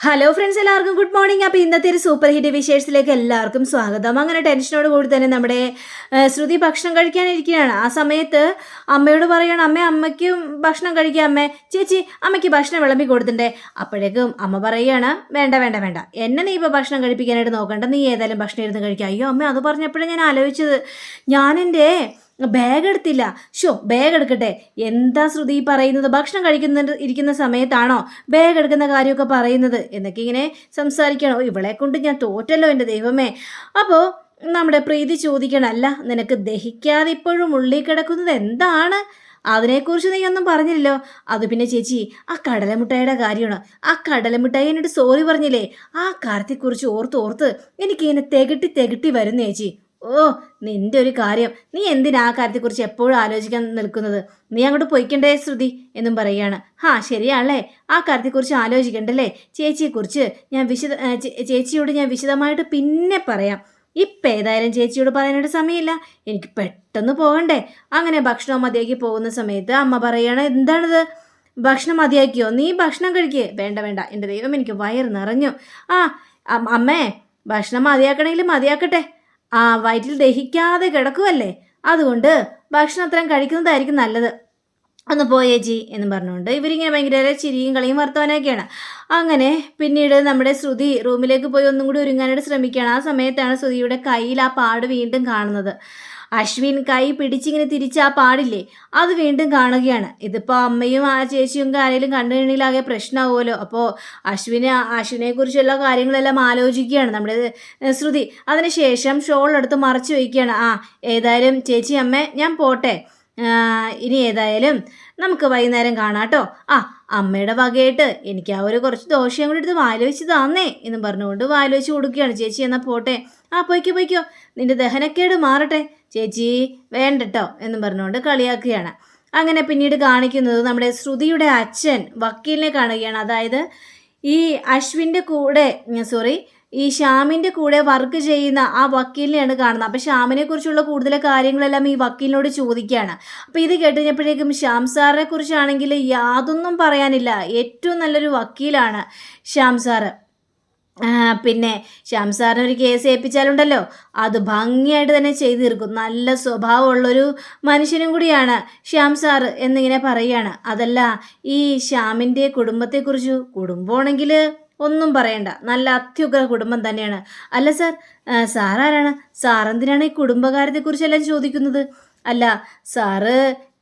Hello friends എല്ലാവർക്കും good morning അപ്പോൾ ഇന്നത്തെ ഒരു സൂപ്പർ ഹിറ്റ് വിശേഷത്തിലേക്ക് എല്ലാവർക്കും സ്വാഗതം. അങ്ങനെ ടെൻഷനോട് കൂടി തന്നെ നമ്മുടെ ശ്രുതി ഭക്ഷണം കഴിക്കാനിരിക്കുകയാണ് ആ സമയത്ത് അമ്മയോട് പറയണം അമ്മ അമ്മയ്ക്കും ഭക്ഷണം കഴിക്കുക അമ്മ. ചേച്ചി അമ്മയ്ക്ക് ഭക്ഷണം വിളമ്പി കൊടുത്തിട്ടേ അപ്പോഴേക്കും അമ്മ പറയുകയാണ് വേണ്ട വേണ്ട വേണ്ട. എന്നെ നീ ഇപ്പോൾ ഭക്ഷണം കഴിപ്പിക്കാനായിട്ട് നോക്കണ്ട. നീ ഏതായാലും ഭക്ഷണം ഇരുന്ന് കഴിക്കുക അയ്യോ അമ്മ അത് പറഞ്ഞപ്പോഴേ ഞാൻ ആലോചിച്ചത്. ഞാനെന്റെ ബാഗ് എടുത്തില്ല. ഷോ ബാഗ് എടുക്കട്ടെ. എന്താ ശ്രുതി പറയുന്നത്? ഭക്ഷണം കഴിക്കുന്ന ഇരിക്കുന്ന സമയത്താണോ? ബാഗ് എടുക്കുന്ന കാര്യമൊക്കെ പറയുന്നത്? എന്നൊക്കെ ഇങ്ങനെ സംസാരിക്കണോ. ഇവളെ കൊണ്ട് ഞാൻ തോറ്റല്ലോ എന്റെ ദൈവമേ. അപ്പോൾ നമ്മുടെ പ്രീതി ചോദിക്കണല്ല നിനക്ക് ദഹിക്കാതെ ഇപ്പോഴും ഉള്ളിൽ കിടക്കുന്നത് എന്താണ്? അതിനെക്കുറിച്ച് നീ ഒന്നും പറഞ്ഞില്ലല്ലോ. അത് പിന്നെ ചേച്ചി ആ കടലമുട്ടായുടെ കാര്യമാണ്. ആ കടലമുട്ടായി എന്നോട് സോറി പറഞ്ഞില്ലേ? ആ കാര്യത്തെക്കുറിച്ച് ഓർത്ത് ഓർത്ത് എനിക്കിങ്ങനെ തികട്ടി തികട്ടി വരുന്നു ചേച്ചി. ഓ നിന്റെ ഒരു കാര്യം. നീ എന്തിനാ ആ കാര്യത്തെക്കുറിച്ച് എപ്പോഴും ആലോചിക്കാൻ നിൽക്കുന്നത്? നീ അങ്ങോട്ട് പൊയ്ക്കണ്ടേ ശ്രുതി? എന്നും പറയുകയാണ്. ഹാ ശരിയാണല്ലേ. ആ കാര്യത്തെക്കുറിച്ച് ആലോചിക്കണ്ടല്ലേ? ചേച്ചിയെക്കുറിച്ച് ഞാൻ വിശദ ചേച്ചിയോട് ഞാൻ വിശദമായിട്ട് പിന്നെ പറയാം. ഇപ്പം ഏതായാലും ചേച്ചിയോട് പറയാനായിട്ട് സമയമില്ല. എനിക്ക് പെട്ടെന്ന് പോകണ്ടേ. അങ്ങനെ ഭക്ഷണം മതിയാക്കി പോകുന്ന സമയത്ത് അമ്മ പറയുകയാണ് എന്താണിത്? ഭക്ഷണം മതിയാക്കിയോ? നീ ഭക്ഷണം കഴിക്കുക വേണ്ട വേണ്ട. എന്റെ ദൈവം എനിക്ക് വയറ് നിറഞ്ഞു. ആ അമ്മേ ഭക്ഷണം മതിയാക്കണമെങ്കിൽ മതിയാക്കട്ടെ. ആ വയറ്റിൽ ദഹിക്കാതെ കിടക്കുമല്ലേ അതുകൊണ്ട് ഭക്ഷണം അത്രയും കഴിക്കുന്നതായിരിക്കും നല്ലത്. ഒന്ന് പോയേച്ചി എന്ന് പറഞ്ഞുകൊണ്ട് ഇവരിങ്ങനെ ഭയങ്കര ചിരിയും കളിയും വർത്തമാനമൊക്കെയാണ്. അങ്ങനെ പിന്നീട് നമ്മുടെ ശ്രുതി റൂമിലേക്ക് പോയി ഒന്നും കൂടി ഒരുങ്ങാനായിട്ട് ശ്രമിക്കുകയാണ്. ആ സമയത്താണ് ശ്രുതിയുടെ കയ്യിൽ ആ പാട് വീണ്ടും കാണുന്നത്. അശ്വിൻ കൈ പിടിച്ചിങ്ങനെ തിരിച്ച് ആ പാടില്ലേ? അത് വീണ്ടും കാണുകയാണ്. ഇതിപ്പോൾ അമ്മയും ആ ചേച്ചിയും ആരെങ്കിലും കണ്ടു കഴിഞ്ഞാലാകെ പ്രശ്നമാവുമല്ലോ അപ്പോൾ അശ്വിനെ അശ്വിനെ കുറിച്ചുള്ള കാര്യങ്ങളെല്ലാം ആലോചിക്കുകയാണ്. നമ്മുടെ ശ്രുതി. അതിനുശേഷം ഷോൾ എടുത്ത് മറച്ചു വയ്ക്കുകയാണ്. ആ ഏതായാലും ചേച്ചി അമ്മ ഞാൻ പോട്ടെ. ഇനി ഏതായാലും നമുക്ക് വൈകുന്നേരം കാണാം കേട്ടോ. ആ അമ്മയുടെ വകയായിട്ട് എനിക്ക് ആ ഒരു കുറച്ച് ദോഷം കൂടി എടുത്ത് വായിൽ തന്നേ എന്നും പറഞ്ഞുകൊണ്ട് വായിൽ കൊടുക്കുകയാണ്. ചേച്ചി എന്നാൽ പോട്ടെ. ആ പോയിക്കോ പോയിക്കോ. നിന്റെ ദഹനക്കേട് മാറട്ടെ. ചേച്ചി വേണ്ടട്ടോ എന്ന് പറഞ്ഞുകൊണ്ട് കളിയാക്കുകയാണ്. അങ്ങനെ പിന്നീട് കാണിക്കുന്നത് നമ്മുടെ ശ്രുതിയുടെ അച്ഛൻ വക്കീലിനെ കാണുകയാണ്. അതായത് ഈ അശ്വിന്റെ കൂടെ സോറി ഈ ശ്യാമിന്റെ കൂടെ വർക്ക് ചെയ്യുന്ന ആ വക്കീലിനെയാണ് കാണുന്നത്. അപ്പോൾ ശ്യാമിനെ കുറിച്ചുള്ള കൂടുതൽ കാര്യങ്ങളെല്ലാം ഈ വക്കീലിനോട് ചോദിക്കുകയാണ്. അപ്പോൾ ഇത് കേട്ടുകഴിഞ്ഞപ്പോഴേക്കും ശ്യാം സാറിനെ കുറിച്ചാണെങ്കിൽ യാതൊന്നും പറയാനില്ല. ഏറ്റവും നല്ലൊരു വക്കീലാണ് ശ്യാം സാറ്. പിന്നെ ശ്യാം ഒരു കേസ് ഏൽപ്പിച്ചാലുണ്ടല്ലോ. അത് ഭംഗിയായിട്ട് തന്നെ ചെയ്തു തീർക്കും. നല്ല സ്വഭാവമുള്ളൊരു മനുഷ്യനും കൂടിയാണ് ശ്യാം സാർ എന്നിങ്ങനെ പറയുകയാണ്. അതല്ല ഈ ശ്യാമിന്റെ കുടുംബത്തെക്കുറിച്ച് കുടുംബമാണെങ്കിൽ ഒന്നും പറയണ്ട. നല്ല അത്യുഗ്ര കുടുംബം തന്നെയാണ്. അല്ല സാർ സാറാരാണ്? എന്തിനാണ് ഈ കുടുംബകാര്യത്തെക്കുറിച്ചെല്ലാം ചോദിക്കുന്നത്? അല്ല സാറ്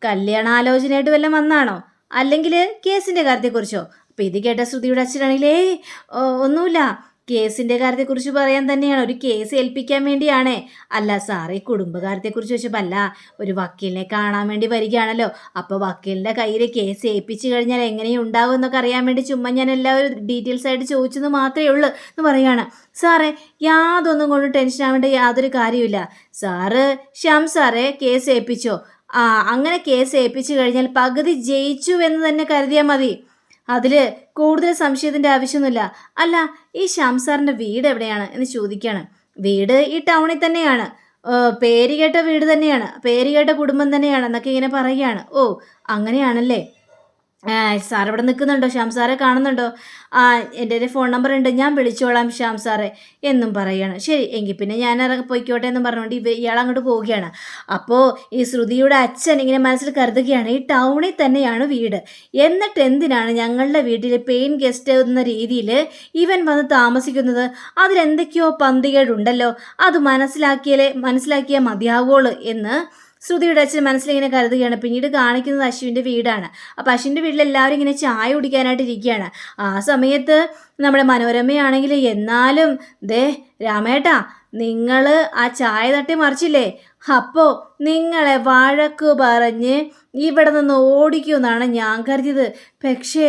കല്യാണാലോചനയായിട്ട് വല്ലതും വന്നാണോ? അല്ലെങ്കിൽ കേസിന്റെ കാര്യത്തെക്കുറിച്ചോ? അപ്പം ഇത് കേട്ട ശ്രുതിയുടെ അച്ഛനാണെങ്കിലേ ഒന്നുമില്ല. കേസിന്റെ കാര്യത്തെക്കുറിച്ച് പറയാൻ തന്നെയാണ്. ഒരു കേസ് ഏൽപ്പിക്കാൻ വേണ്ടിയാണേ. അല്ല സാറേ കുടുംബകാര്യത്തെക്കുറിച്ച് വെച്ചപ്പോൾ അല്ല ഒരു വക്കീലിനെ കാണാൻ വേണ്ടി വരികയാണല്ലോ. അപ്പോൾ വക്കീലിന്റെ കയ്യിൽ കേസ് ഏൽപ്പിച്ചു കഴിഞ്ഞാൽ എങ്ങനെയും ഉണ്ടാകും എന്നൊക്കെ അറിയാൻ വേണ്ടി ചുമ്മാ ഞാൻ എല്ലാവരും ഡീറ്റെയിൽസ് ആയിട്ട് ചോദിച്ചെന്ന് മാത്രമേ ഉള്ളൂ എന്ന് പറയുകയാണ്. സാറേ യാതൊന്നും കൊണ്ട് ടെൻഷൻ ആവേണ്ട യാതൊരു കാര്യമില്ല സാറ് ശ്യാം സാറേ കേസ് ഏൽപ്പിച്ചോ? ആ അങ്ങനെ കേസ് ഏൽപ്പിച്ചു കഴിഞ്ഞാൽ പകുതി ജയിച്ചു എന്ന് തന്നെ കരുതിയാൽ മതി. അതിൽ കൂടുതൽ സംശയത്തിന്റെ ആവശ്യമൊന്നുമില്ല. അല്ല ഈ ശ്യാം വീട് എവിടെയാണ് എന്ന് ചോദിക്കുകയാണ് വീട് ഈ ടൗണിൽ തന്നെയാണ്. പേര് കേട്ട വീട് തന്നെയാണ്. പേര് കേട്ട കുടുംബം തന്നെയാണ് എന്നൊക്കെ ഇങ്ങനെ പറയുകയാണ്. ഓ അങ്ങനെയാണല്ലേ? സാർ ഇവിടെ നിൽക്കുന്നുണ്ടോ? ശ്യാം സാറെ കാണുന്നുണ്ടോ? ആ എന്റെ ഒരു ഫോൺ നമ്പർ ഉണ്ട്. ഞാൻ വിളിച്ചോളാം ശ്യാം സാറെ എന്നും പറയുകയാണ് ശരി എങ്കിൽ പിന്നെ ഞാൻ ഇറങ്ങി പോയിക്കോട്ടെ എന്ന് പറഞ്ഞുകൊണ്ട് ഇവ ഇയാൾ അങ്ങോട്ട് പോവുകയാണ്. അപ്പോൾ ഈ ശ്രുതിയുടെ അച്ഛൻ ഇങ്ങനെ മനസ്സിൽ കരുതുകയാണ് ഈ ടൗണിൽ തന്നെയാണ് വീട്. എന്നിട്ട് എന്തിനാണ് ഞങ്ങളുടെ വീട്ടിൽ പെയിൻ ഗസ്റ്റ് എന്ന രീതിയിൽ ഇവൻ വന്ന് താമസിക്കുന്നത്? അതിലെന്തൊക്കെയോ പന്തികേടുണ്ടല്ലോ. അത് മനസ്സിലാക്കിയാലേ മനസ്സിലാക്കിയാൽ മതിയാവുള്ളൂ എന്ന് ശ്രുതിയുടെ അച്ഛൻ മനസ്സിലിങ്ങനെ കരുതുകയാണ്. പിന്നീട് കാണിക്കുന്നത് അശുവിന്റെ വീടാണ്. അപ്പോൾ അശുവിന്റെ വീട്ടിൽ എല്ലാവരും ഇങ്ങനെ ചായ കുടിക്കാനായിട്ട് ഇരിക്കുകയാണ്. ആ സമയത്ത് നമ്മുടെ മനോരമയാണെങ്കിൽ എന്നാലും ദേ രാമേട്ടാ നിങ്ങൾ ആ ചായ തട്ടി മറിച്ചില്ലേ? അപ്പോൾ നിങ്ങളെ വഴക്ക് പറഞ്ഞ് ഇവിടെ നിന്ന് ഓടിക്കുമെന്നാണ് ഞാൻ കരുതിയത്. പക്ഷേ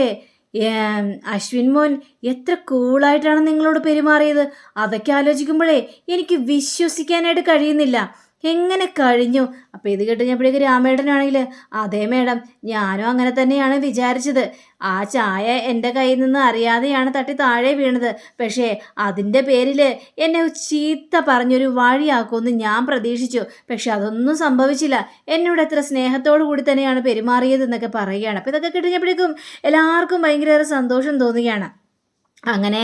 അശ്വിൻ മോൻ എത്ര കൂളായിട്ടാണ് നിങ്ങളോട് പെരുമാറിയത്? അതൊക്കെ ആലോചിക്കുമ്പോഴേ എനിക്ക് വിശ്വസിക്കാനായിട്ട് കഴിയുന്നില്ല. എങ്ങനെ കഴിഞ്ഞു? അപ്പോൾ ഇത് കേട്ടുകഴിഞ്ഞപ്പോഴേക്ക് രാമേട്ടനാണെങ്കിൽ അതേ മേഡം ഞാനും അങ്ങനെ തന്നെയാണ് വിചാരിച്ചത്. ആ ചായ എന്റെ കയ്യിൽ നിന്ന് അറിയാതെയാണ് തട്ടി താഴെ വീണത്. പക്ഷേ അതിന്റെ പേരിൽ എന്നെ ചീത്ത പറഞ്ഞൊരു വഴിയാക്കുമെന്ന് ഞാൻ പ്രതീക്ഷിച്ചു. പക്ഷെ അതൊന്നും സംഭവിച്ചില്ല. എന്നോട് എത്ര സ്നേഹത്തോടു കൂടി തന്നെയാണ് പെരുമാറിയത് എന്നൊക്കെ പറയുകയാണ്. അപ്പോൾ ഇതൊക്കെ കിട്ടുന്നപ്പോഴേക്കും എല്ലാവർക്കും ഭയങ്കര സന്തോഷം തോന്നുകയാണ്. അങ്ങനെ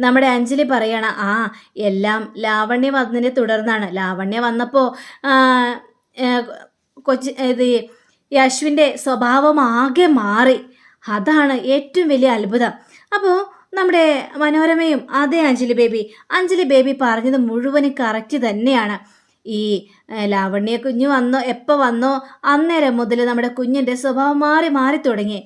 നമ്മുടെ അഞ്ജലി പറയണ ആ എല്ലാം ലാവണ്യ വന്നതിനെ തുടർന്നാണ്. ലാവണ്യ വന്നപ്പോൾ കൊച്ചി ഇത് യശുവിന്റെ അശ്വിന്റെ സ്വഭാവം ആകെ മാറി. അതാണ് ഏറ്റവും വലിയ അത്ഭുതം. അപ്പോൾ നമ്മുടെ മനോരമയും അതേ അഞ്ജലി ബേബി അഞ്ജലി ബേബി പറഞ്ഞത് മുഴുവനും കറക്റ്റ് തന്നെയാണ്. ഈ ലാവണ്യ കുഞ്ഞു വന്നോ എപ്പോൾ വന്നോ അന്നേരം മുതൽ നമ്മുടെ കുഞ്ഞിന്റെ സ്വഭാവം മാറി മാറി തുടങ്ങി.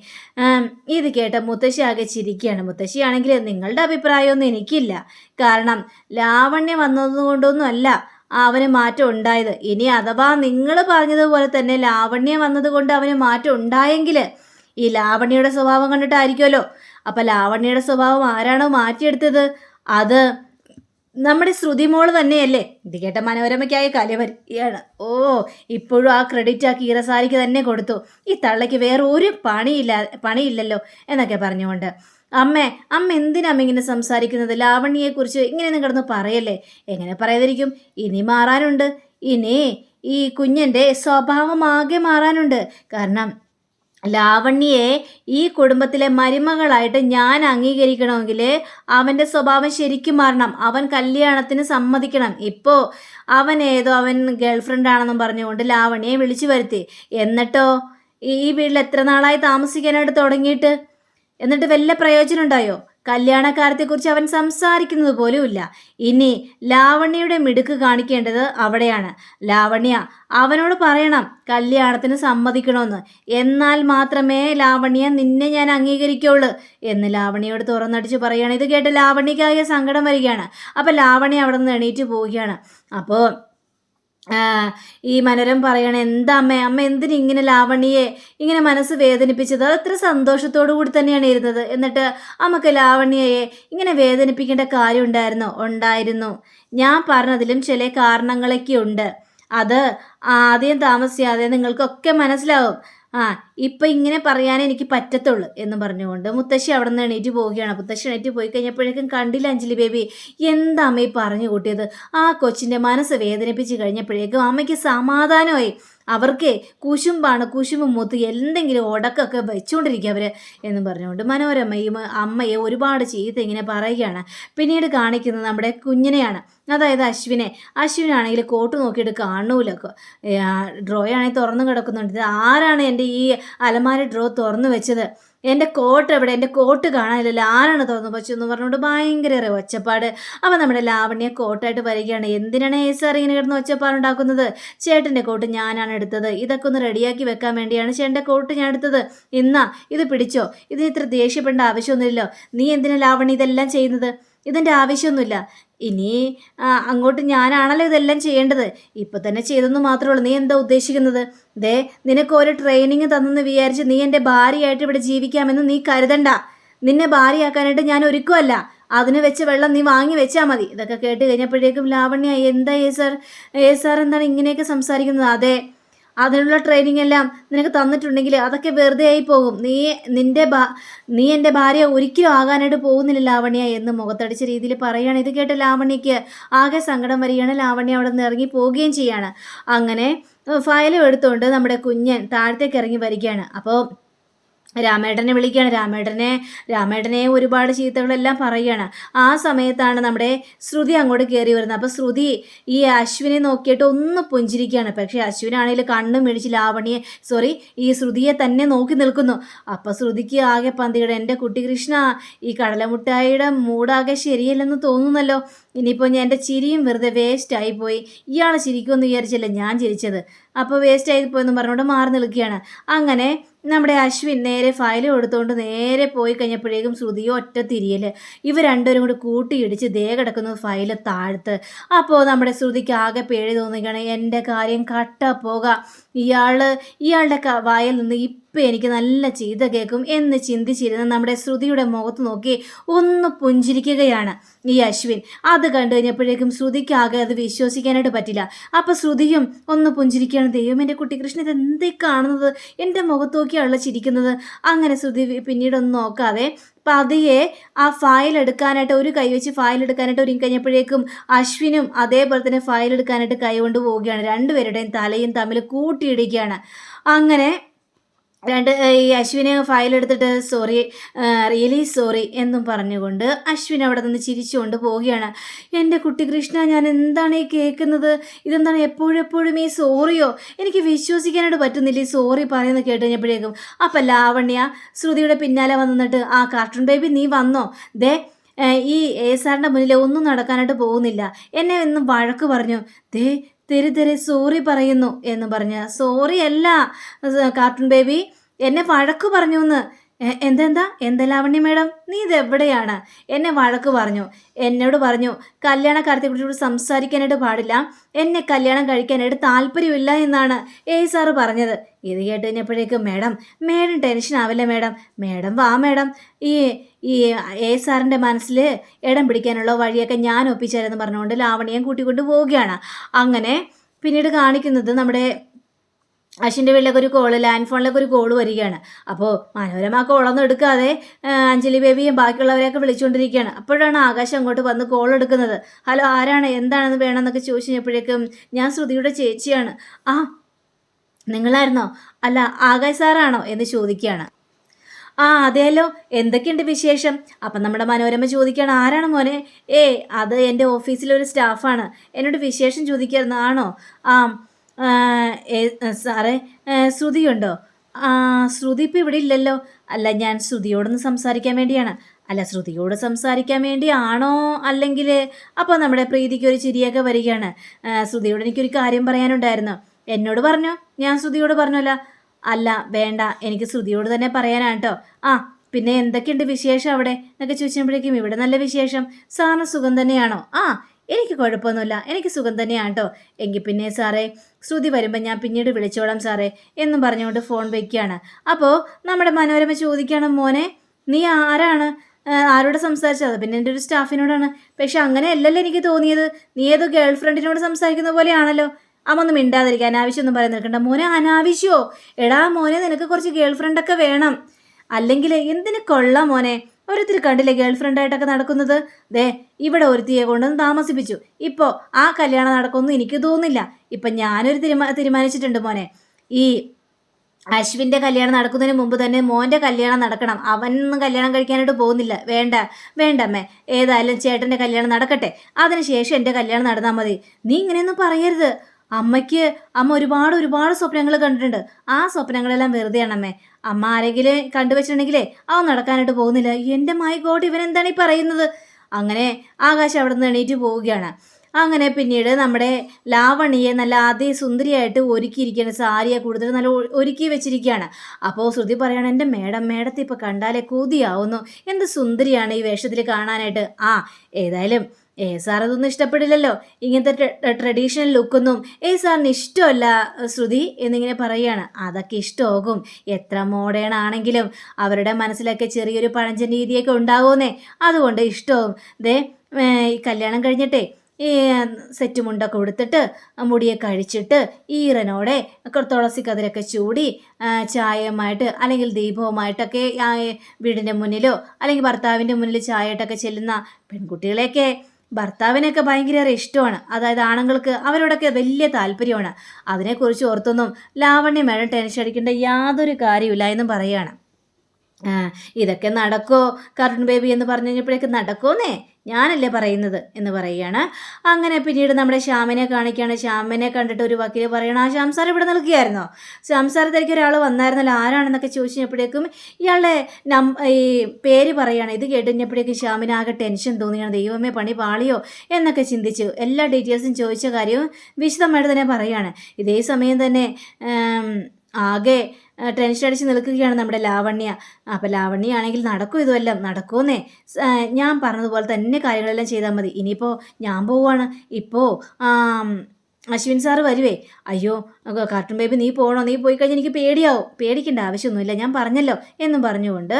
ഇത് കേട്ട മുത്തശ്ശി ആകെ ചിരിക്കുകയാണ്. മുത്തശ്ശിയാണെങ്കിൽ നിങ്ങളുടെ അഭിപ്രായമൊന്നും എനിക്കില്ല. കാരണം ലാവണ്യ വന്നതുകൊണ്ടൊന്നുമല്ല അവന് മാറ്റം ഉണ്ടായത്. ഇനി അഥവാ നിങ്ങൾ പറഞ്ഞതുപോലെ തന്നെ ലാവണ്യ വന്നതുകൊണ്ട് അവന് മാറ്റം ഉണ്ടായെങ്കിൽ ഈ ലാവണ്യയുടെ സ്വഭാവം കണ്ടിട്ടായിരിക്കുമല്ലോ. അപ്പം ലാവണ്യയുടെ സ്വഭാവം ആരാണോ മാറ്റിയെടുത്തത്? അത് നമ്മുടെ ശ്രുതിമോൾ തന്നെയല്ലേ? ഇത് കേട്ട മനോരമയ്ക്കായ കലവരിയാണ്. ഓ ഇപ്പോഴും ആ ക്രെഡിറ്റ് ആ കീറസാരിക്ക് തന്നെ കൊടുത്തു. ഈ തള്ളയ്ക്ക് വേറെ ഒരു പണിയില്ല പണിയില്ലല്ലോ എന്നൊക്കെ പറഞ്ഞുകൊണ്ട്. അമ്മേ അമ്മ എന്തിനമ്മ ഇങ്ങനെ സംസാരിക്കുന്നത്? ലാവണ്യയെക്കുറിച്ച് ഇങ്ങനെ കിടന്ന് പറയല്ലേ? എങ്ങനെ പറയാതിരിക്കും? ഇനി മാറാനുണ്ട്. ഇനി ഈ കുഞ്ഞന്റെ സ്വഭാവമാകെ മാറാനുണ്ട്. കാരണം ലാവണ്യയെ ഈ കുടുംബത്തിലെ മരുമകളായിട്ട് ഞാൻ അംഗീകരിക്കണമെങ്കിൽ അവന്റെ സ്വഭാവം ശരിക്കും മാറണം. അവൻ കല്യാണത്തിന് സമ്മതിക്കണം. ഇപ്പോൾ അവൻ ഏതോ അവൻ ഗേൾഫ്രണ്ട് ആണെന്നും പറഞ്ഞുകൊണ്ട് ലാവണ്യയെ വിളിച്ചു വരുത്തി. എന്നിട്ടോ? ഈ വീട്ടിൽ എത്ര നാളായി താമസിക്കാനായിട്ട് തുടങ്ങിയിട്ട്? എന്നിട്ട് വല്ല പ്രയോജനം ഉണ്ടായോ? കല്യാണക്കാര്യത്തെക്കുറിച്ച് അവൻ സംസാരിക്കുന്നത് പോലുമില്ല. ഇനി ലാവണ്യയുടെ മിടുക്ക് കാണിക്കേണ്ടത് അവിടെയാണ്. ലാവണ്യ അവനോട് പറയണം കല്യാണത്തിന് സമ്മതിക്കണമെന്ന്. എന്നാൽ മാത്രമേ ലാവണ്യ നിന്നെ ഞാൻ അംഗീകരിക്കുള്ളൂ എന്ന് ലാവണ്യയോട് തുറന്നടിച്ച് പറയുകയാണ്. ഇത് കേട്ട് ലാവണ്യക്കായ സങ്കടം വരികയാണ്. അപ്പം ലാവണ്യ അവിടെ നിന്ന് എണീറ്റ് പോവുകയാണ്. അപ്പോൾ ഈ മനോരം പറയണ എന്താ അമ്മ? അമ്മ എന്തിന് ഇങ്ങനെ ലാവണ്യെ ഇങ്ങനെ മനസ്സ് വേദനിപ്പിച്ചത്? അത് അത്ര സന്തോഷത്തോടു കൂടി തന്നെയാണ് ഇരുന്നത്. എന്നിട്ട് അമ്മയ്ക്ക് ലാവണ്യയെ ഇങ്ങനെ വേദനിപ്പിക്കേണ്ട കാര്യം ഉണ്ടായിരുന്നു? ഉണ്ടായിരുന്നു. ഞാൻ പറഞ്ഞതിലും ചില കാരണങ്ങളൊക്കെ ഉണ്ട്. അത് ആദ്യം താമസിയാതെ നിങ്ങൾക്കൊക്കെ മനസ്സിലാവും. ആ ഇപ്പം ഇങ്ങനെ പറയാൻ എനിക്ക് പറ്റത്തുള്ളൂ എന്ന് പറഞ്ഞുകൊണ്ട് മുത്തശ്ശി അവിടെ നിന്ന് എണീറ്റ് പോവുകയാണ്. മുത്തശ്ശി എണീറ്റ് പോയി കഴിഞ്ഞപ്പോഴേക്കും കണ്ടില്ല അഞ്ജലി ബേബി. എന്താ അമ്മ ഈ പറഞ്ഞു കൂട്ടിയത്? ആ കൊച്ചിന്റെ മനസ്സ് വേദനിപ്പിച്ച് കഴിഞ്ഞപ്പോഴേക്കും അമ്മയ്ക്ക് സമാധാനമായി. അവർക്ക് കുശുമ്പാണ് കുശുമ്പ് മൂത്ത് എന്തെങ്കിലും ഉടക്കൊക്കെ വെച്ചുകൊണ്ടിരിക്കുക അവർ എന്ന് പറഞ്ഞുകൊണ്ട് മനോരമയും അമ്മയെ ഒരുപാട് ചീത്ത ഇങ്ങനെ പറയുകയാണ്. പിന്നീട് കാണിക്കുന്നത് നമ്മുടെ കുഞ്ഞിനെയാണ്. അതായത് അശ്വിനെ. അശ്വിനാണെങ്കിൽ കോട്ട് നോക്കിയിട്ട് കാണൂലൊക്കെ ഡ്രോ ആണെങ്കിൽ തുറന്നു കിടക്കുന്നുണ്ട്. ആരാണ് എന്റെ ഈ അലമാര ഡ്രോ തുറന്നു വെച്ചത്? എന്റെ കോട്ട് എവിടെ? എന്റെ കോട്ട് കാണാനില്ലല്ലോ. ആരാണ് തുറന്നു വെച്ചു എന്ന് പറഞ്ഞുകൊണ്ട് ഭയങ്കര ഒച്ചപ്പാട്. അപ്പം നമ്മുടെ ലാവണ്യ കോട്ടായിട്ട് വരികയാണ്. എന്തിനാണ് ഏ സാർ ഇങ്ങനെ കിടന്ന് ഒച്ചപ്പാടുണ്ടാക്കുന്നത് ചേട്ടന്റെ കോട്ട് ഞാനാണ് എടുത്തത്. ഇതൊക്കെ ഒന്ന് റെഡിയാക്കി വെക്കാൻ വേണ്ടിയാണ് ചേട്ടന്റെ കോട്ട് ഞാൻ എടുത്തത്. ഇന്നാ ഇത് പിടിച്ചോ? ഇതിന് ഇത്ര ദേഷ്യപ്പെടേണ്ട ആവശ്യമൊന്നുമില്ലല്ലോ. നീ എന്തിനാ ലാവണ്യ ഇതെല്ലാം ചെയ്യുന്നത്? ഇതിന്റെ ആവശ്യമൊന്നുമില്ല. ഇനി അങ്ങോട്ട് ഞാനാണല്ലോ ഇതെല്ലാം ചെയ്യേണ്ടത്. ഇപ്പം തന്നെ ചെയ്തെന്ന് മാത്രമേ ഉള്ളൂ നീ എന്താ ഉദ്ദേശിക്കുന്നത്? ദേ നിനക്ക് ഒരു ട്രെയിനിങ് തന്നെന്ന് വിചാരിച്ച് നീ എന്റെ ഭാര്യയായിട്ട് ഇവിടെ ജീവിക്കാമെന്ന് നീ കരുതണ്ട. നിന്നെ ഭാര്യയാക്കാനായിട്ട് ഞാൻ ഒരുക്കുമല്ല അതിന് വെച്ച് വെള്ളം നീ വാങ്ങി വെച്ചാൽ മതി. ഇതൊക്കെ കേട്ട് കഴിഞ്ഞപ്പോഴേക്കും ലാവണ്യ എന്താ ഏ സാർ? ഏ സാർ എന്താണ് ഇങ്ങനെയൊക്കെ സംസാരിക്കുന്നത്? അതെ അതിനുള്ള ട്രെയിനിങ് എല്ലാം നിനക്ക് തന്നിട്ടുണ്ടെങ്കിൽ അതൊക്കെ വെറുതെ ആയി പോകും. നീ നിന്റെ നീ എന്റെ ഭാര്യ ഒരിക്കലും ആകാനായിട്ട് പോകുന്നില്ല ലാവണ്യ എന്ന് മുഖത്തടിച്ച രീതിയിൽ പറയുകയാണ്. ഇത് കേട്ട ലാവണ്യക്ക് ആകെ സങ്കടം വരികയാണ്. ലാവണ്യ അവിടെ നിന്ന് ഇറങ്ങി പോവുകയും ചെയ്യാണ്. അങ്ങനെ ഫയലും എടുത്തുകൊണ്ട് നമ്മുടെ കുഞ്ഞൻ താഴത്തേക്ക് ഇറങ്ങി വരികയാണ്. അപ്പോൾ രാമേട്ടനെ വിളിക്കുകയാണ്. രാമേട്ടനെ രാമേട്ടനെ ഒരുപാട് ചീത്തകളെല്ലാം പറയുകയാണ്. ആ സമയത്താണ് നമ്മുടെ ശ്രുതി അങ്ങോട്ട് കയറി വരുന്നത്. അപ്പോൾ ശ്രുതി ഈ അശ്വിനെ നോക്കിയിട്ട് ഒന്ന് പുഞ്ചിരിക്കുകയാണ്. പക്ഷേ അശ്വിനാണെങ്കിൽ കണ്ണും മേടിച്ച് ലാവണിയെ സോറി ഈ ശ്രുതിയെ തന്നെ നോക്കി നിൽക്കുന്നു. അപ്പോൾ ശ്രുതിക്ക് ആകെ പന്തിയുടെ എന്റെ കുട്ടി കൃഷ്ണ ഈ കടലമുട്ടായിയുടെ മൂടാകെ ശരിയല്ലെന്ന് തോന്നുന്നല്ലോ. ഇനിയിപ്പോൾ ഞാൻ എന്റെ ചിരിയും വെറുതെ വേസ്റ്റ് പോയി. ഇയാൾ ചിരിക്കുമെന്ന് വിചാരിച്ചല്ലേ ഞാൻ ചിരിച്ചത്? അപ്പോൾ വേസ്റ്റ് ആയി പോയെന്ന് പറഞ്ഞുകൊണ്ട് മാറി നിൽക്കുകയാണ്. അങ്ങനെ നമ്മുടെ അശ്വിൻ നേരെ ഫയൽ കൊടുത്തുകൊണ്ട് നേരെ പോയി കഴിഞ്ഞപ്പോഴേക്കും ശ്രുതിയോ ഒറ്റ തിരിയൽ ഇവ രണ്ടുപേരും കൂടി കൂട്ടിയിടിച്ച് ദേ കിടക്കുന്നു ഫയൽ താഴ്ത്ത്. അപ്പോൾ നമ്മുടെ ശ്രുതിക്ക് ആകെ പേടി തോന്നുകയാണ് എന്റെ കാര്യം കട്ട പോക. ഇയാൾ ഇയാളുടെ വായിൽ നിന്ന് ഇപ്പം എനിക്ക് നല്ല ചീത്ത കേൾക്കും എന്ന് ചിന്തിച്ചിരുന്ന നമ്മുടെ ശ്രുതിയുടെ മുഖത്ത് നോക്കി ഒന്ന് പുഞ്ചിരിക്കുകയാണ് ഈ അശ്വിൻ. അത് കണ്ടു കഴിഞ്ഞപ്പോഴേക്കും ശ്രുതിക്കാകെ അത് വിശ്വസിക്കാനായിട്ട് പറ്റില്ല. അപ്പോൾ ശ്രുതിയും ഒന്ന് പുഞ്ചിരിക്കുകയാണ്. ദൈവം എന്റെ കുട്ടി കൃഷ്ണൻ ഇത് എന്തേ കാണുന്നത്? എന്റെ മുഖത്ത് നോക്കിയാണല്ലോ ചിരിക്കുന്നത്. അങ്ങനെ ശ്രുതി പിന്നീടൊന്നും നോക്കാതെ പതിയെ ആ ഫയൽ എടുക്കാനായിട്ട് ഒരു കൈ വെച്ച് ഫയൽ എടുക്കാനായിട്ട് ഒരുങ്ങി കഴിഞ്ഞപ്പോഴേക്കും അശ്വിനും അതേപോലെ തന്നെ ഫയൽ എടുക്കാനായിട്ട് കൈ കൊണ്ട് പോവുകയാണ്. രണ്ടുപേരുടെയും തലയും തമ്മിൽ കൂട്ടിയിടുകയാണ് അങ്ങനെ രണ്ട് ഈ അശ്വിനെ ഫയലെടുത്തിട്ട് സോറി റിയലി സോറി എന്നും പറഞ്ഞുകൊണ്ട് അശ്വിൻ അവിടെ നിന്ന് ചിരിച്ചുകൊണ്ട് പോവുകയാണ്. എന്റെ കുട്ടി കൃഷ്ണ ഞാൻ എന്താണ് ഈ കേൾക്കുന്നത്? ഇതെന്താണ് എപ്പോഴെപ്പോഴും ഈ സോറിയോ എനിക്ക് വിശ്വസിക്കാനായിട്ട് പറ്റുന്നില്ല ഈ സോറി പറയുന്നത് കേട്ട് കഴിഞ്ഞപ്പോഴേക്കും അപ്പം ലാവണ്യ ശ്രുതിയുടെ പിന്നാലെ വന്നിട്ട് ആ കാർട്ടൂൺ ബേബി നീ വന്നോ? ദേ ഈ എ സാറിന്റെ മുന്നിൽ ഒന്നും നടക്കാനായിട്ട് പോകുന്നില്ല. എന്നെ ഇന്ന് വഴക്ക് പറഞ്ഞു. ദേ തെരി തെരി സോറി പറയുന്നു എന്ന് പറഞ്ഞ്. സോറി അല്ല കാർട്ടൂൺ ബേബി. എന്നെ വഴക്കു പറഞ്ഞു എന്ന് എന്തെന്താ? എന്താ മേഡം? നീ ഇതെവിടെയാണ്? എന്നെ വഴക്ക് പറഞ്ഞു. എന്നോട് പറഞ്ഞു കല്യാണ കാര്യത്തെക്കുറിച്ചോട് സംസാരിക്കാനായിട്ട് പാടില്ല. എന്നെ കല്യാണം കഴിക്കാനായിട്ട് താല്പര്യമില്ല എന്നാണ് എ സാറ് പറഞ്ഞത്. ഇത് കേട്ട് കഴിഞ്ഞപ്പോഴേക്കും മേഡം മേഡം ടെൻഷൻ ആവില്ല മേഡം. മേഡം വാ മേഡം. ഈ ഈ എ സാറിന്റെ മനസ്സിൽ ഇടം പിടിക്കാനുള്ള വഴിയൊക്കെ ഞാൻ ഒപ്പിച്ചാരെന്ന് പറഞ്ഞുകൊണ്ട് ലാവണ്യം കൂട്ടിക്കൊണ്ട് പോവുകയാണ്. അങ്ങനെ പിന്നീട് കാണിക്കുന്നത് നമ്മുടെ അശ്വിന്റെ വീട്ടിലേക്ക് ഒരു കോൾ ലാൻഡ് ഫോണിലേക്ക് ഒരു കോൾ വരികയാണ്. അപ്പോൾ മനോരമ കോളൊന്നും എടുക്കാതെ അഞ്ജലി ബേബിയും ബാക്കിയുള്ളവരെയൊക്കെ വിളിച്ചുകൊണ്ടിരിക്കുകയാണ്. അപ്പോഴാണ് ആകാശം അങ്ങോട്ട് വന്ന് കോൾ എടുക്കുന്നത്. ഹലോ ആരാണ്? എന്താണെന്ന് വേണമെന്നൊക്കെ ചോദിച്ചു കഴിഞ്ഞപ്പോഴേക്കും ഞാൻ ശ്രുതിയുടെ ചേച്ചിയാണ്. ആ നിങ്ങളായിരുന്നോ? അല്ല ആകാശ് സാറാണോ എന്ന് ചോദിക്കുകയാണ്. ആ അതെയല്ലോ. എന്തൊക്കെയുണ്ട് വിശേഷം? അപ്പം നമ്മുടെ മനോരമ ചോദിക്കുകയാണ് ആരാണ് മോനെ? ഏ അത് എന്റെ ഓഫീസിലെ ഒരു സ്റ്റാഫാണ്. എന്നോട് വിശേഷം ചോദിക്കായിരുന്നു. ആണോ? ആ സാറേ ശ്രുതിയുണ്ടോ? ആ ശ്രുതി ഇപ്പം ഇവിടെ ഇല്ലല്ലോ അല്ല ഞാൻ ശ്രുതിയോടൊന്ന് സംസാരിക്കാൻ വേണ്ടിയാണ്. അല്ല ശ്രുതിയോട് സംസാരിക്കാൻ വേണ്ടിയാണോ അല്ലെങ്കിൽ അപ്പോൾ നമ്മുടെ പ്രീതിക്ക് ഒരു ചിരിയൊക്കെ വരികയാണ്. ശ്രുതിയോട് എനിക്കൊരു കാര്യം പറയാനുണ്ടായിരുന്നു. എന്നോട് പറഞ്ഞോ? ഞാൻ ശ്രുതിയോട് പറഞ്ഞല്ല അല്ല വേണ്ട. എനിക്ക് ശ്രുതിയോട് തന്നെ പറയാനാണ് ആ പിന്നെ എന്തൊക്കെയുണ്ട് വിശേഷം അവിടെ? എന്നൊക്കെ ചോദിച്ചപ്പോഴേക്കും ഇവിടെ നല്ല വിശേഷം. സാറിന് സുഖം തന്നെയാണോ? ആ എനിക്ക് കുഴപ്പമൊന്നുമില്ല. എനിക്ക് സുഖം തന്നെയാണ് കേട്ടോ എങ്കിൽ പിന്നെ സാറേ ശ്രുതി വരുമ്പോൾ ഞാൻ പിന്നീട് വിളിച്ചോളാം സാറേ എന്നും പറഞ്ഞുകൊണ്ട് ഫോൺ വയ്ക്കുകയാണ് അപ്പോൾ നമ്മുടെ മനോരമ ചോദിക്കുകയാണ് മോനെ നീ ആരാണ്? ആരോട് സംസാരിച്ചത്? പിന്നെ എന്റെ ഒരു സ്റ്റാഫിനോടാണ്. പക്ഷെ അങ്ങനെയല്ലല്ലോ എനിക്ക് തോന്നിയത്. നീ ഏതോ ഗേൾ ഫ്രണ്ടിനോട് സംസാരിക്കുന്ന പോലെയാണല്ലോ. അമ്മ ഒന്നും മിണ്ടാതിരിക്കുക അനാവശ്യമൊന്നും പറയാൻ നിൽക്കണ്ട. മോനെ അനാവശ്യമോ എടാ മോനെ നിനക്ക് കുറച്ച് ഗേൾ ഫ്രണ്ടൊക്കെ വേണം. അല്ലെങ്കിൽ എന്തിനു കൊള്ളാം മോനെ? ഒരുത്തിരി കണ്ടില്ലേ ഗേൾ ഫ്രണ്ടായിട്ടൊക്കെ നടക്കുന്നത്? ദേ ഇവിടെ ഒരുത്തിയെ കൊണ്ടുവന്ന് താമസിപ്പിച്ചു. ഇപ്പോൾ ആ കല്യാണം നടക്കുമെന്ന് എനിക്ക് തോന്നുന്നില്ല. ഇപ്പം ഞാനൊരു തീരുമാ തീരുമാനിച്ചിട്ടുണ്ട് മോനെ. ഈ അശ്വിന്റെ കല്യാണം നടക്കുന്നതിന് മുമ്പ് തന്നെ മോന്റെ കല്യാണം നടക്കണം. അവനൊന്നും കല്യാണം കഴിക്കാനായിട്ട് പോകുന്നില്ല. വേണ്ട വേണ്ടമ്മേ ഏതായാലും ചേട്ടന്റെ കല്യാണം നടക്കട്ടെ. അതിനുശേഷം എന്റെ കല്യാണം നടന്നാൽ മതി. നീ ഇങ്ങനെയൊന്നും പറയരുത്. അമ്മയ്ക്ക് അമ്മ ഒരുപാട് ഒരുപാട് സ്വപ്നങ്ങൾ കണ്ടിട്ടുണ്ട്. ആ സ്വപ്നങ്ങളെല്ലാം വെറുതെയാണമ്മേ. അമ്മ ആരെങ്കിലും കണ്ടുവച്ചിട്ടുണ്ടെങ്കിലേ അവൻ നടക്കാനായിട്ട് പോകുന്നില്ല. എന്റെ മൈ ഗോഡ് ഇവൻ എന്താണ് ഈ പറയുന്നത്? അങ്ങനെ ആകാശം അവിടെ നിന്ന് എണീറ്റ് പോവുകയാണ്. അങ്ങനെ പിന്നീട് നമ്മുടെ ലാവണിയെ നല്ല സുന്ദരിയായിട്ട് ഒരുക്കിയിരിക്കുകയാണ്. സാരിയെ കൂടുതൽ നല്ല ഒരുക്കി വെച്ചിരിക്കുകയാണ്. അപ്പോൾ ശ്രുതി പറയണം എന്റെ മേഡം മേഡത്തെ ഇപ്പോൾ കണ്ടാലേ കൊതിയാവുന്നു. എന്ത് സുന്ദരിയാണ് ഈ വേഷത്തിൽ കാണാനായിട്ട്? ആ ഏതായാലും ഏ സാർ അതൊന്നും ഇഷ്ടപ്പെടില്ലല്ലോ. ഇങ്ങനത്തെ ട്രഡീഷണൽ ലുക്കൊന്നും ഏ സാറിന് ഇഷ്ടമല്ല ശ്രുതി എന്നിങ്ങനെ പറയുകയാണ്. അതൊക്കെ ഇഷ്ടമാകും. എത്ര മോഡേൺ ആണെങ്കിലും അവരുടെ മനസ്സിലൊക്കെ ചെറിയൊരു പഴഞ്ചൻ രീതിയൊക്കെ ഉണ്ടാകുമെന്നേ അതുകൊണ്ട് ഇഷ്ടവും. ദേ ഈ കല്യാണം കഴിഞ്ഞിട്ടേ ഈ സെറ്റ് മുണ്ടൊക്കെ ഉടുത്തിട്ട് മുടിയൊക്കെ കഴിച്ചിട്ട് ഈറനോടെ തുളസി കതിരൊക്കെ ചൂടി ചായയുമായിട്ട് അല്ലെങ്കിൽ ദീപവുമായിട്ടൊക്കെ വീടിന്റെ മുന്നിലോ അല്ലെങ്കിൽ ഭർത്താവിന്റെ മുന്നിൽ ചായയിട്ടൊക്കെ ചെല്ലുന്ന പെൺകുട്ടികളെയൊക്കെ ഭർത്താവിനെയൊക്കെ ഭയങ്കരയേറെ ഇഷ്ടമാണ്. അതായത് ആണുങ്ങൾക്ക് അവരോടൊക്കെ വലിയ താല്പര്യമാണ്. അതിനെക്കുറിച്ച് ഓർത്തൊന്നും ലാവണ്യ മേഡം ടെൻഷൻ അടിക്കേണ്ട യാതൊരു കാര്യമില്ല എന്നും പറയുകയാണ്. ഇതൊക്കെ നടക്കോ കാർട്ടൂൺ ബേബി എന്ന് പറഞ്ഞു കഴിഞ്ഞപ്പോഴേക്ക് നടക്കോന്നേ? ഞാനല്ലേ പറയുന്നത് എന്ന് പറയുകയാണ്. അങ്ങനെ പിന്നീട് നമ്മുടെ ശ്യാമിനെ കാണിക്കുകയാണ്. ശ്യാമിനെ കണ്ടിട്ട് ഒരു വക്കീൽ പറയണം ആ ശ്യാം സാർ ഇവിടെ നിൽക്കുകയായിരുന്നോ? ശ്യാം സാറത്തേക്ക് ഒരാൾ വന്നായിരുന്നല്ലോ ആരാണെന്നൊക്കെ ചോദിച്ചപ്പോഴേക്കും ഇയാളുടെ നം ഈ പേര് പറയുകയാണ് ഇത് കേട്ടുകഴിഞ്ഞപ്പോഴേക്കും ശ്യാമിന് ആകെ ടെൻഷൻ തോന്നിയാണ്. ദൈവമേ പണി പാളിയോ? എന്നൊക്കെ ചിന്തിച്ചു എല്ലാ ഡീറ്റെയിൽസും ചോദിച്ച കാര്യവും വിശദമായിട്ട് തന്നെ പറയുകയാണ് ഇതേ സമയം തന്നെ ആകെ ടെൻഷൻ അടിച്ച് നിൽക്കുകയാണ് നമ്മുടെ ലാവണ്യ. അപ്പോൾ ലാവണ്യ ആണെങ്കിൽ നടക്കും ഇതുമെല്ലാം നടക്കുമെന്നേ ഞാൻ പറഞ്ഞതുപോലെ തന്നെ കാര്യങ്ങളെല്ലാം ചെയ്താൽ മതി. ഇനിയിപ്പോൾ ഞാൻ പോവുകയാണ് ഇപ്പോൾ അശ്വിൻ സാറ് വരുവേ. അയ്യോ കാർട്ടൂൺ ബേബി നീ പോകണോ നീ പോയി കഴിഞ്ഞാൽ എനിക്ക് പേടിയാവും. പേടിക്കേണ്ട ആവശ്യമൊന്നുമില്ല. ഞാൻ പറഞ്ഞല്ലോ എന്നും പറഞ്ഞുകൊണ്ട്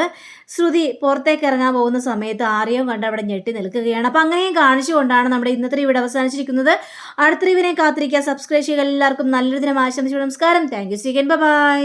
ശ്രുതി പുറത്തേക്ക് ഇറങ്ങാൻ പോകുന്ന സമയത്ത് ആരെയോ കണ്ട് അവിടെ ഞെട്ടി നിൽക്കുകയാണ്. അപ്പം അങ്ങനെയും കാണിച്ചുകൊണ്ടാണ് നമ്മുടെ ഇന്നത്തെ ഇവിടെ അവസാനിച്ചിരിക്കുന്നത്. അടുത്ത ഇവനെ കാത്തിരിക്കുക. സബ്സ്ക്രൈബ് ചെയ്യുക. എല്ലാവർക്കും നല്ലൊരു ദിനം ആശംസിച്ചു നമസ്കാരം. Thank you സീഗൻ by